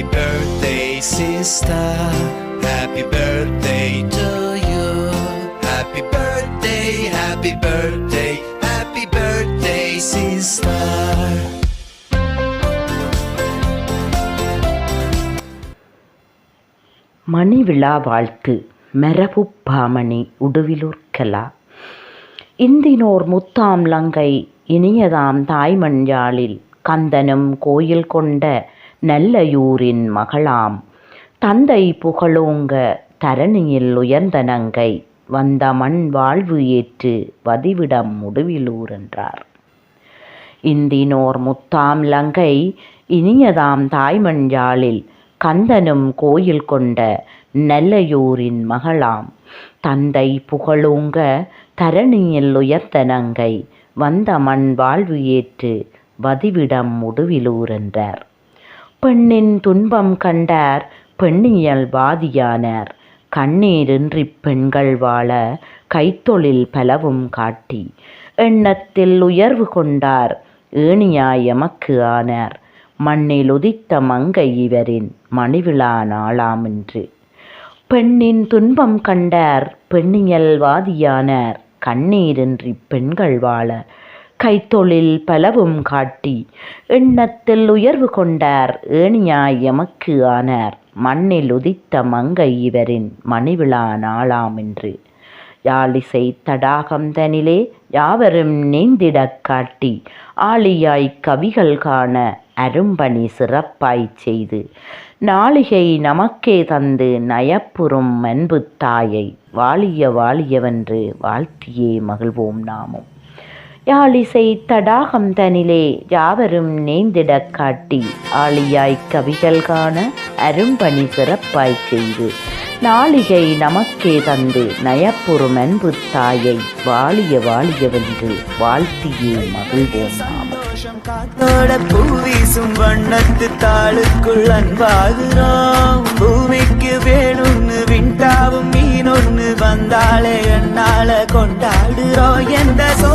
Happy birthday, sister. Happy birthday to you. Happy birthday, happy birthday, happy birthday, sister. மணி விழா வாழ்த்து மெரபு பாமணி உடுவிலூர் கலா இந்தினோர் முத்தாம் லங்கை இனியதாம் தாய்மண் கந்தனும் கோயில் கொண்ட நல்லையூரின் மகளாம் தந்தை புகழோங்க தரணியில் உயர்ந்த நங்கை வந்த மண் வாழ்வு ஏற்று வதிவிடம் முடிவிலூர் என்றார். இந்தினோர் முத்தாம் லங்கை இனியதாம் தாய்மண் யாழில் கந்தனும் கோயில் கொண்ட நல்லையூரின் மகளாம் தந்தை புகழோங்க தரணியில் உயர்த்த நங்கை வந்த மண் வாழ்வு ஏற்று வதிவிடம் முடுவிலூர் என்றார். பெண்ணின் துன்பம் கண்டார் பெண்ணியல் வாதியானார். கண்ணீரின்றிப் பெண்கள் வாழ கைத்தொழில் பலவும் காட்டி எண்ணத்தில் உயர்வு கொண்டார் ஏணியாய் எமக்கு ஆனார். மண்ணில் உதித்த மங்கை இவரின் மணிவிழா நாளாமென்று. பெண்ணின் துன்பம் கண்டார் பெண்ணியல் வாதியானார். கண்ணீரின்றி பெண்கள் வாழ கைத்தொழில் பலவும் காட்டி எண்ணத்தில் உயர்வு கொண்டார் ஏணியாய் எமக்கு ஆனார். மண்ணில் உதித்த மங்கை இவரின் மணிவிழா நாளாம் என்று யாழிசை தடாகம் தனிலே யாவரும் நீந்திடக் காட்டி ஆளியாய் கவிகள் காண அரும்பணி சிறப்பாய்ச் செய்து நாளிகை நமக்கே தந்து நயப்புறும் அன்பு தாயை வாழிய வாழியவென்று வாழ்த்தியே மகிழ்வோம் நாமும். யாழிசை தடாகம் தனிலே யாவரும் நேந்திடக் காட்டி ஆளியாய் கவிகள் காண அரும்பணி சிறப்பாய் செய்து நாளிகை நமக்கே தந்து நயப்புறும் அன்பு தாயை வாழிய வாழியவென்று வாழ்த்தியே மகிழ்வோம் நாம். காத்தோட பூவீசும் வண்ணத்து தாளுக்குள் அன்பாகிறோம் பூமிக்கு வேணும்னு விண்டாவும் மீனொன்னு வந்தாலே என்னால கொண்டாடுறோம். எந்த சோ